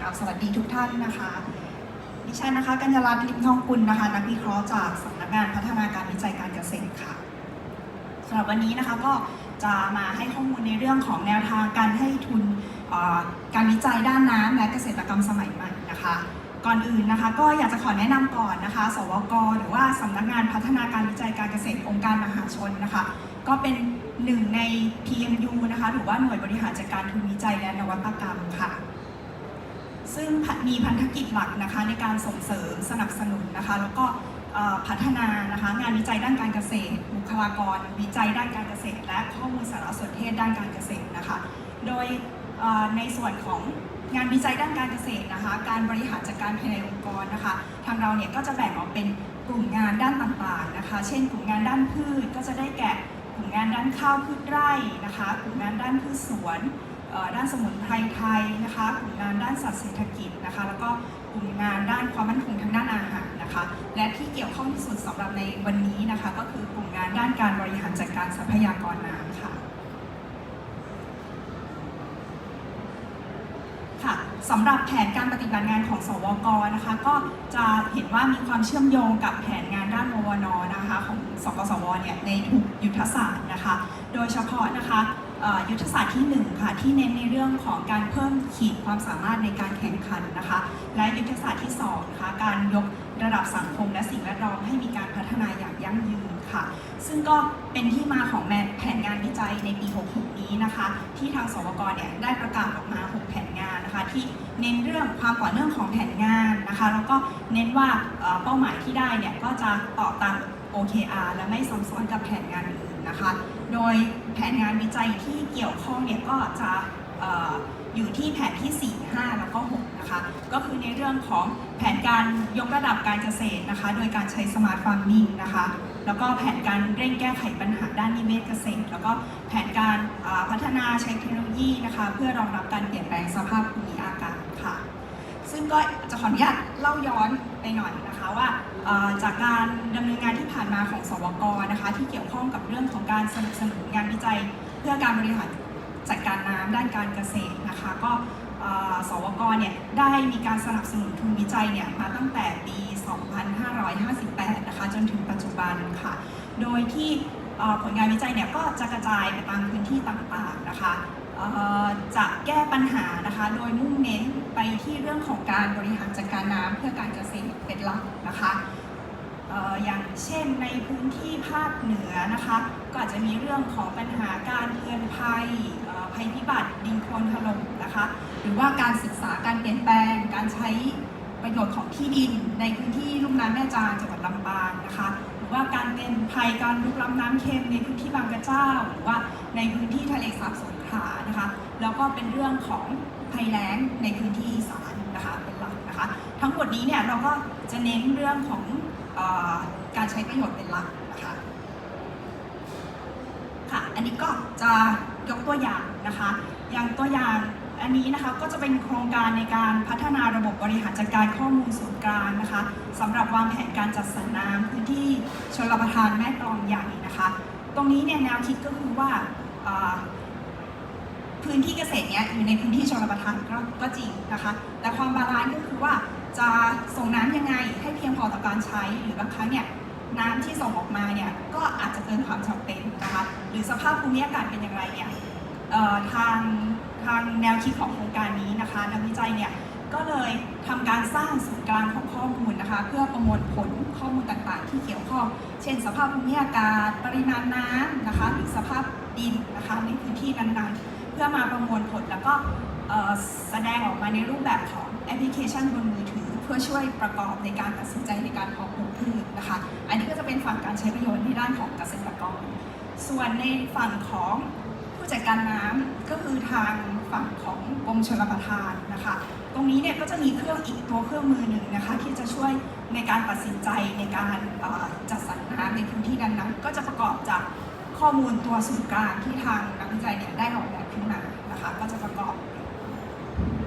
กราบสวัสดีทุกท่านนะคะ ดิฉันนะคะ กัญญารัตน์ลิมทองกุลนะคะ นักวิเคราะห์จากสำนักงานพัฒนาการวิจัยการเกษตรค่ะสำหรับวันนี้นะคะก็จะมาให้ข้อมูลในเรื่องของแนวทางการให้ทุนการวิจัยด้านน้ำและเกษตรกรรมสมัยใหม่นะคะ ก่อนอื่นนะคะ ก็อยากจะขอแนะนำก่อนนะคะ สวก หรือว่าสำนักงานพัฒนาการวิจัยการเกษตรองค์การมหาชนนะคะ ก็เป็นหนึ่งใน PMU นะคะ หรือว่าหน่วยบริหารจัดการทุนวิจัยและนวัตกรรมค่ะ ซึ่งมีพันธกิจหลักนะคะในการส่งเสริมสนับสนุนนะคะ แล้วก็พัฒนานะคะงานวิจัยด้านการเกษตร บุคลากร วิจัยด้านการเกษตร และข้อมูลสารสนเทศด้านการเกษตรนะคะ โดยในส่วนของงานวิจัยด้านการเกษตรนะคะ การบริหารจัดการภายในองค์กรนะคะ ทางเราเนี่ยก็จะแบ่งออกเป็นกลุ่มงานด้านต่างๆนะคะ เช่น กลุ่มงานด้านพืชก็จะได้แก่กลุ่มงานด้านข้าวพืชไร่นะคะ กลุ่มงานด้านพืชสวน ด้านสมุนไพรไทยนะคะกลุ่มงานด้านสัตว์เศรษฐกิจนะคะแล้วก็กลุ่มงานด้านความมั่นคงทางด้านอาหารนะคะ และที่เกี่ยวข้องที่สุดสำหรับในวันนี้นะคะ ก็คือกลุ่มงานด้านการบริหารจัดการทรัพยากรน้ำค่ะค่ะสำหรับแผนการปฏิบัติงานของสวกนะคะ ก็จะเห็นว่ามีความเชื่อมโยงกับแผนงานด้านมวนนะคะ ของสกสวเนี่ยในทุกยุทธศาสตร์นะคะ โดยเฉพาะนะคะ ยุทธศาสตร์ที่1ค่ะที่เน้นในเรื่องของการเพิ่มขีดความสามารถในการแข่งขันนะคะ และยุทธศาสตร์ที่2นะคะการยกระดับสังคมและสิ่งแวดล้อมให้มีการพัฒนาอย่างยั่งยืนค่ะ ซึ่งก็เป็นที่มาของแผนงานวิจัยในปี 66 นี้นะคะ ที่ทางสวกเนี่ยได้ประกาศออกมา 6 แผนงานนะคะ ที่เน้นเรื่องความต่อเนื่องของแผนงานนะคะ แล้วก็เน้นว่าเอ่อเป้าหมายที่ได้เนี่ยก็จะต่อตาม OKR และไม่ซ้ำซ้อนกับแผนงานอื่นนะคะ โดยแผนงานวิจัยที่เกี่ยวข้องเนี่ยก็จะอยู่ที่แผนที่ 4 5 แล้วก็ 6 นะคะ ก็คือในเรื่องของแผนการยกระดับการเกษตรนะคะ โดยการใช้สมาร์ทฟาร์มมิ่งนะคะ แล้วก็แผนการเร่งแก้ไขปัญหาด้านนิเวศเกษตร แล้วก็แผนการพัฒนาใช้เทคโนโลยีนะคะ เพื่อรองรับการเปลี่ยนแปลงสภาพภูมิอากาศค่ะ ซึ่ง ก็จะขออนุญาตเล่าย้อนไปหน่อยนะคะว่าจากการดำเนินงานที่ผ่านมาของสวกนะคะที่เกี่ยวข้องกับเรื่องของการสนับสนุนงานวิจัย เพื่อการบริหารจัดการน้ำด้านการเกษตรนะคะก็สวกเนี่ยได้มีการสนับสนุนทุนวิจัยเนี่ยมาตั้งแต่ปี 2558 นะคะจนถึงปัจจุบันค่ะ โดยที่ผลงานวิจัยเนี่ยก็จะกระจายไปตามพื้นที่ต่างๆนะคะ จะแก้ปัญหานะคะ โดยมุ่งเน้นไปที่เรื่องของการบริหารจัดการน้ำเพื่อการเกษตรเป็นหลักนะคะอย่างเช่นในพื้นที่ภาคเหนือนะคะ ก็อาจจะมีเรื่องของปัญหาการเตือนภัยภัยพิบัติดินโคลนถล่มนะคะ หรือว่าการศึกษาการเปลี่ยนแปลง การใช้ประโยชน์ของที่ดิน ในพื้นที่ลุ่มน้ำแม่จางจังหวัดลำปางนะคะ หรือว่าการเป็นภัยการลุกล้ำน้ำเค็มในพื้นที่บางกระเจ้า หรือว่าในพื้นที่ทะเลสาบสง ขลานะคะ แล้วก็เป็นเรื่องของภัยแล้งในพื้นที่อีสานนะคะเป็นหลักนะคะ ทั้งหมดนี้เนี่ยเราก็จะเน้นเรื่องของอการใช้ประโยชน์เป็นหลักนะคะค่ะ อันนี้ก็จะยกตัวอย่างนะคะ อย่างตัวอย่างอันนี้นะคะก็จะเป็นโครงการในการพัฒนาระบบบริหารจัดการข้อมูลศูนย์กลางนะคะสำหรับวางแผนการจัดสรรน้ำพื้นที่ชลประทานแม่กลองใหญ่นะคะ ตรงนี้เนี่ยแนวคิดก็คือว่า พื้นที่เกษตรเนี้ยอยู่ในพื้นที่ชลประทานก็ก็จริงนะคะ แต่ความบาลานซ์ก็คือว่าจะส่งน้ำยังไงให้เพียงพอต่อการใช้หรือบางครั้งเนี่ยน้ำที่ส่งออกมาเนี่ยก็อาจจะเกินความจำเป็นนะคะหรือสภาพภูมิอากาศเป็นอย่างไรเนี่ยทางทางแนวคิดของโครงการนี้นะคะนักวิจัยเนี่ยก็เลยทำการสร้างศูนย์กลางของข้อมูลนะคะ เพื่อประมวลผลข้อมูลต่างๆ ที่เกี่ยวข้อง เช่น สภาพภูมิอากาศ ปริมาณน้ำนะคะ หรือสภาพดินนะคะในพื้นที่นั้นๆ เพื่อมาประมวลผลแล้วก็แสดงออกมาในรูปแบบของแอปพลิเคชันบนมือถือ เพื่อช่วยประกอบในการตัดสินใจในการเพาะปลูกพืชนะคะ อันนี้ก็จะเป็นฝั่งการใช้ประโยชน์ในด้านของเกษตรกร ส่วนในฝั่งของผู้จัดการน้ำก็คือทางฝั่งของกรมชลประทานนะคะ ตรงนี้เนี่ยก็จะมีเครื่องอีกตัวเครื่องมือหนึ่งนะคะ ที่จะช่วยในการตัดสินใจในการจัดสรรน้ำในพื้นที่นั้นๆก็จะประกอบจากข้อมูลตัวศูนย์กลางที่ทางนักวิจัยเนี่ยได้ออกแบบ ขึ้นมานะคะ ก็จะประกอบ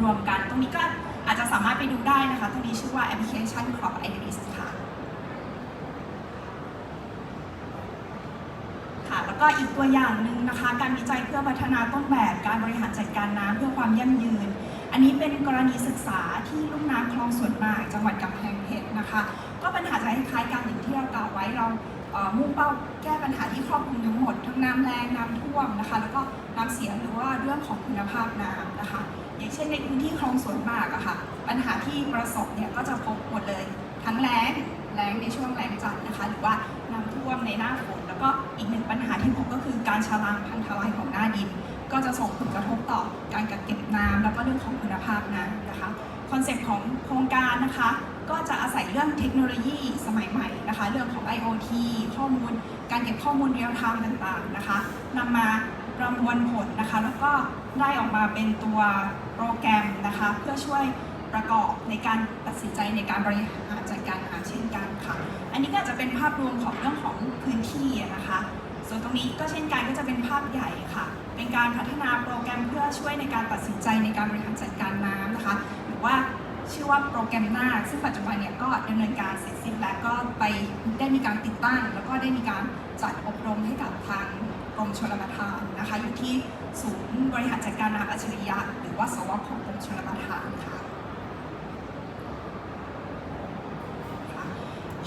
รวมกัน ตรงนี้ก็อาจจะสามารถไปดูได้นะคะ ตรงนี้ชื่อว่าแอปพลิเคชัน Crop Iris ค่ะค่ะแล้วก็อีกตัวอย่างหนึ่งนะคะ การวิจัยเพื่อพัฒนาต้นแบบการบริหารจัดการน้ำเพื่อความยั่งยืน อันนี้เป็นกรณีศึกษาที่ลุ่มน้ำคลองสวนหมากจังหวัดกำแพงเพชรนะคะ ก็ปัญหาจะคล้ายๆกันอย่างที่เรากล่าวไว้เรามุ่งเป้าแก้ปัญหาที่ครอบคลุมทั้งหมด ทั้งน้ำแรงน้ำท่วมนะคะ แล้วก็ น้ำเสียหรือว่าเรื่องของคุณภาพน้ำนะคะ อย่างเช่นในพื้นที่คลองสวนหมากอะค่ะ ปัญหาที่ประสบเนี่ยก็จะพบหมดเลย ทั้งแล้งแล้งในช่วงแล้งจัดนะคะ หรือว่าน้ำท่วมในหน้าฝนแล้วก็อีกหนึ่งปัญหาที่พบก็คือการชะลางพันทลายของหน้าดิน ก็จะส่งผลกระทบต่อการกักเก็บน้ำแล้วก็เรื่องของคุณภาพน้ำนะคะคอนเซ็ปต์ของโครงการนะคะ ก็จะอาศัยเรื่องเทคโนโลยีสมัยใหม่นะคะ เรื่องของ IoT ข้อมูล การเก็บข้อมูลเรียลไทม์ต่างๆนะคะนำมา ประมวลผลนะคะ แล้วก็ได้ออกมาเป็นตัวโปรแกรมนะคะ เพื่อช่วยประกอบในการตัดสินใจในการบริหารจัดการน้ำเช่นกันค่ะ อันนี้ก็จะเป็นภาพรวมของเรื่องของพื้นที่นะคะ ส่วนตรงนี้ก็เช่นกันก็จะเป็นภาพใหญ่ค่ะ เป็นการพัฒนาโปรแกรมเพื่อช่วยในการตัดสินใจในการบริหารจัดการน้ำนะคะ หรือว่าชื่อว่าโปรแกรมหน้า ซึ่งปัจจุบันเนี่ยก็ดำเนินการเสร็จสิ้นแล้วก็ไปได้มีการติดตั้ง แล้วก็ได้มีการจัดอบรมให้กับทาง กรมชลประทานนะคะ อยู่ที่ศูนย์บริหารจัดการน้ำอัจฉริยะ หรือว่าสวของกรมชลประทานค่ะ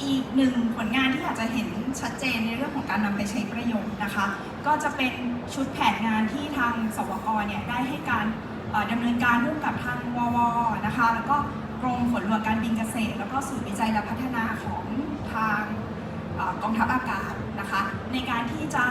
อีกหนึ่งผลงานที่อาจจะเห็นชัดเจนในเรื่องของการนำไปใช้ประโยชน์นะคะ ก็จะเป็นชุดแผนงานที่ทางสวกเนี่ยได้ให้การดำเนินการร่วมกับทางววนะคะ แล้วก็กรมฝนหลวงการบินเกษตร แล้วก็ศูนย์วิจัยและพัฒนาของทางอกองทัพอากาศนะคะ ในการที่จะ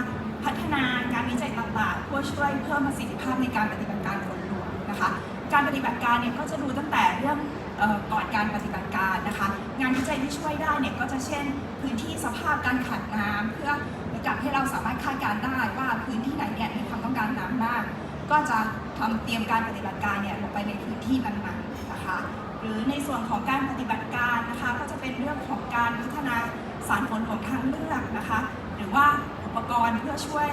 พัฒนาการวิจัยต่างๆเพื่อช่วยเพิ่มประสิทธิภาพในการปฏิบัติการฝนหลวงนะคะ การปฏิบัติการเนี่ยก็จะดูตั้งแต่เรื่องออก่อนการปฏิบัติการนะคะ งานวิจัยที่ช่วยได้เนี่ยก็จะเช่น พื้นที่สภาพการขาดน้ำเพื่อเหมือนกับให้เราสามารถคาดการได้ว่าพื้นที่ไหนเนี่ยมีความต้องการน้ำมาก ก็จะทำเตรียมการปฏิบัติการเนี่ยลงไปในพื้นที่นั้นๆนะคะ หรือในส่วนของการปฏิบัติการนะคะ ก็จะเป็นเรื่องของการพัฒนาสารฝนหลวงทางเลือกนะคะ หรือว่า อุปกรณ์เพื่อช่วย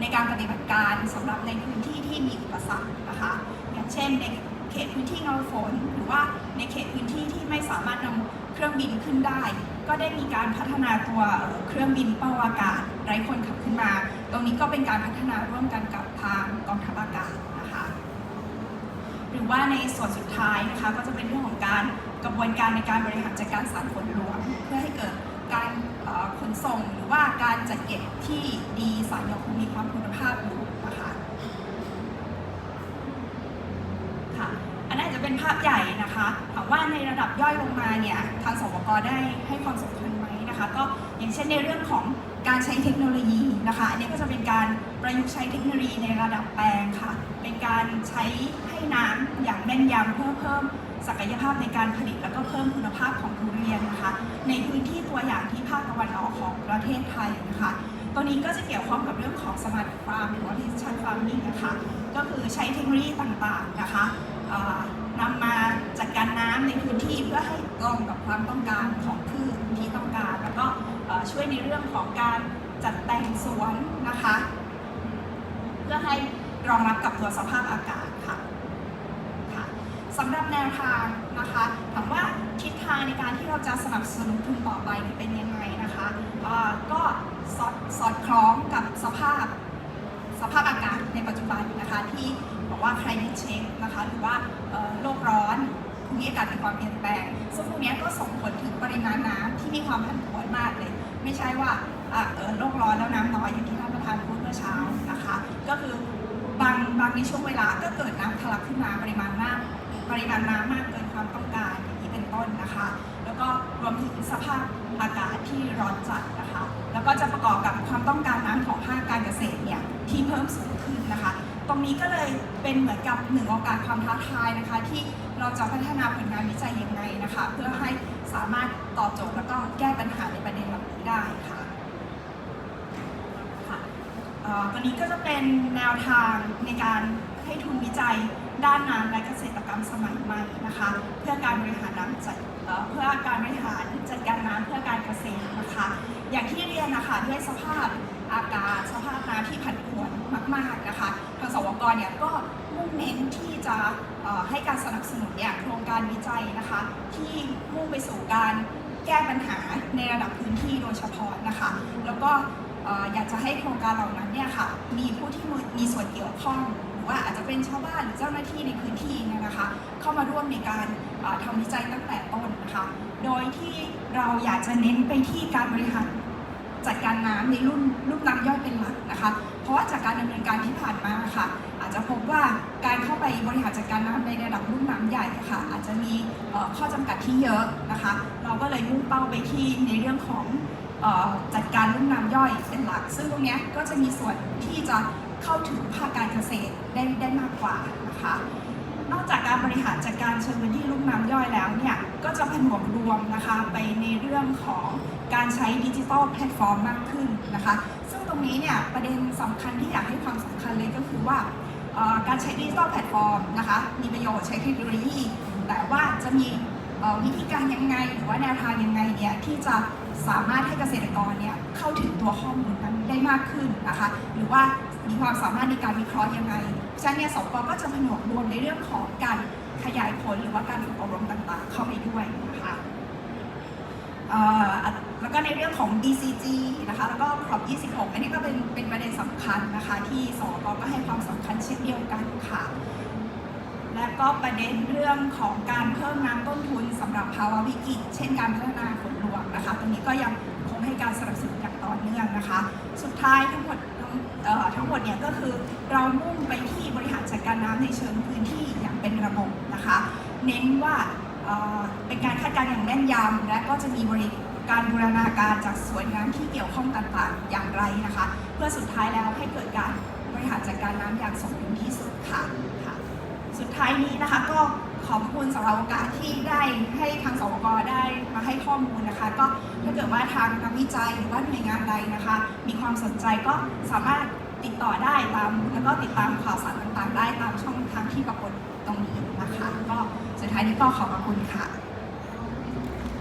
ในการปฏิบัติการสำหรับในพื้นที่ที่มีอุปสรรคนะคะอย่างเช่นในเขตพื้นที่เงาฝน หรือว่าในเขตพื้นที่ที่ไม่สามารถนำเครื่องบินขึ้นได้ ก็ได้มีการพัฒนาตัวเอ่อเครื่องบินเป้าอากาศไร้คนขับขึ้นมา ตรงนี้ก็เป็นการพัฒนาร่วมกันกับทางกองทัพอากาศนะคะหรือว่าในส่วนสุดท้ายนะคะก็จะเป็นเรื่องของการกระบวนการในการบริหารจัดการสารฝนหลวงเพื่อให้เกิด การขนส่งหรือว่าการจัดเก็บที่ดีสารยังคงมีความคุณภาพอยู่นะคะค่ะอันนั้นอาจจะเป็นภาพใหญ่นะคะถามว่าในระดับย่อยลงมาเนี่ยทางสวกได้ให้ความสำคัญไหมนะคะ ก็อย่างเช่นในเรื่องของการใช้เทคโนโลยีนะคะอันนี้ก็จะ การประยุกต์ใช้เทคโนโลยีในระดับแปลงค่ะ เป็นการใช้ให้น้ำอย่างแม่นยำเพื่อเพิ่มศักยภาพในการผลิตแล้วก็เพิ่มคุณภาพของทุเรียนนะคะ ในพื้นที่ตัวอย่างที่ภาคตะวันออกของประเทศไทยนะคะตัวนี้ก็จะเกี่ยวข้องกับเรื่องของ smart farm หรือว่า precision farming นะคะก็คือใช้เทคโนโลยีต่างๆนะคะนำมาจัดการน้ำในพื้นที่เพื่อให้ตรงกับความต้องการของพืชที่ต้องการ แล้วก็ช่วยในเรื่องของการ จัดแต่งสวนนะคะ เพื่อให้รองรับกับตัวสภาพอากาศค่ะค่ะสำหรับแนวทางนะคะถามว่าทิศทางในการที่เราจะสนับสนุนทุนต่อไปเป็นยังไงนะคะก็สอดสอดคล้องกับสภาพสภาพอากาศในปัจจุบันนะคะที่บอกว่า climate change นะคะหรือว่าโลกร้อนภูมิอากาศมีความเปลี่ยนแปลงซึ่งพวกนี้ก็ส่งผลถึงปริมาณน้ำที่มีความผันผวนมากเลย ไม่ใช่ว่า โลกร้อนแล้วน้ำน้อยอย่างที่ท่านประธานพูดเมื่อเช้านะคะ ก็คือบางบางในช่วงเวลาก็เกิดน้ำทะลักขึ้นมาปริมาณน้ำปริมาณน้ำมากเกินความต้องการอย่างนี้เป็นต้นนะคะ แล้วก็รวมถึงสภาพอากาศที่ร้อนจัดนะคะ แล้วก็จะประกอบกับความต้องการน้ำของภาคการเกษตรเนี่ยที่เพิ่มสูงขึ้นนะคะ ตรงนี้ก็เลยเป็นเหมือนกับหนึ่งโอกาสความท้าทายนะคะ ที่เราจะพัฒนาผลงานวิจัยยังไงนะคะ เพื่อให้สามารถตอบโจทย์แล้วก็แก้ปัญหาในประเด็นเหล่านี้ได้ค่ะ ตัวนี้ก็จะเป็นแนวทางในการให้ทุนวิจัยด้านน้ำและเกษตรกรรมสมัยใหม่นะคะ เพื่อการบริหารน้ำจัดเพื่อการบริหารจัดการน้ำเพื่อการเกษตรนะคะ อย่างที่เรียนนะคะด้วยสภาพอากาศสภาพน้ำที่ผันผวนมาก ๆนะคะทางสวกเนี่ยก็มุ่งเน้นที่จะให้การสนับสนุนเนี่ยโครงการวิจัยนะคะ ที่มุ่งไปสู่การแก้ปัญหาในระดับพื้นที่โดยเฉพาะนะคะ แล้วก็ อยากจะให้โครงการเหล่านั้นเนี่ยค่ะมีผู้ที่มีส่วนเกี่ยวข้อง หรือว่าอาจจะเป็นชาวบ้านหรือเจ้าหน้าที่ในพื้นที่เนี่ยนะคะ เข้ามาร่วมในการเอ่อทำวิจัยตั้งแต่ต้นนะคะโดยที่เราอยากจะเน้นไปที่การบริหารจัดการน้ำในรุ่นรุ่นน้ำย่อยเป็นหลักนะคะ เพราะว่าจากการดำเนินการที่ผ่านมาค่ะ อาจจะพบว่าการเข้าไปบริหารจัดการน้ำในระดับรุ่นน้ำใหญ่ค่ะ อาจจะมีข้อจำกัดที่เยอะนะคะ เราก็เลยมุ่งเป้าไปที่ในเรื่องของ จัดการรุ่นน้ำย่อยเป็นหลัก ซึ่งตรงนี้ก็จะมีส่วนที่จะเข้าถึงภาคการเกษตรได้ได้มากกว่านะคะ นอกจากการบริหารจัดการเชิงพื้นที่ลุ่มน้ำย่อยแล้วเนี่ยก็จะผนวกรวมนะคะไปในเรื่องของการใช้ดิจิทัลแพลตฟอร์มมากขึ้นนะคะ ซึ่งตรงนี้เนี่ยประเด็นสำคัญที่อยากให้ความสำคัญเลยก็คือว่าการใช้ดิจิทัลแพลตฟอร์มนะคะมีประโยชน์ใช้เทคโนโลยี แต่ว่าจะมีวิธีการยังไงหรือว่าแนวทางยังไงเนี่ยที่จะ สามารถให้เกษตรกรเนี่ยเข้าถึงตัวข้อมูลนั้นได้มากขึ้นนะคะ หรือว่ามีความสามารถในการวิเคราะห์ยังไงฉะนั้นเนี่ยสกก็จะผนวกรวมในเรื่องของการขยายผลหรือว่าการฝึกอบรมต่างๆ เข้าไปด้วยนะคะแล้วก็ในเรื่องของ DCG นะคะ แล้วก็ครอบ 26 อันนี้ก็เป็นเป็นประเด็นสำคัญนะคะ ที่สกก็ให้ความสำคัญเช่นเดียวกันค่ะ และก็ประเด็นเรื่องของการเพิ่มน้ำต้นทุนสำหรับภาวะวิกฤต เช่นการพัฒนาฝนหลวงนะค รงนี้ก็ยังคงให้การสนับสนุนอย่างต่อเนื่องนะคะ สุดท้ายทั้งหมดทั้งทั้งหมดเนี่ยก็คือเรามุ่งไปที่บริหารจัดการน้ำในเชิงพื้นที่อย่างเป็นระบบนะคะ เน้นว่าเป็นการคาดการณ์อย่างแม่นยำและก็จะมีบริการบูรณาการจากส่วนงานที่เกี่ยวข้องต่างๆ อย่างไรนะคะ เพื่อสุดท้ายแล้วให้เกิดการบริหารจัดการน้ำอย่างสมดุลที่สุดค่ะ สุดท้ายนี้นะคะก็ ขอบคุณสำหรับโอกาสที่ได้ให้ทางสวกได้มาให้ข้อมูลนะคะ ก็ถ้าเกิดว่าทางนักวิจัยหรือว่าหน่วยงานใดนะคะ มีความสนใจก็สามารถติดต่อได้ตามแล้วก็ติดตามข่าวสารต่างๆ ได้ตามช่องทางที่ปรากฏตรงนี้นะคะ ก็สุดท้ายนี้ก็ขอบพระคุณค่ะ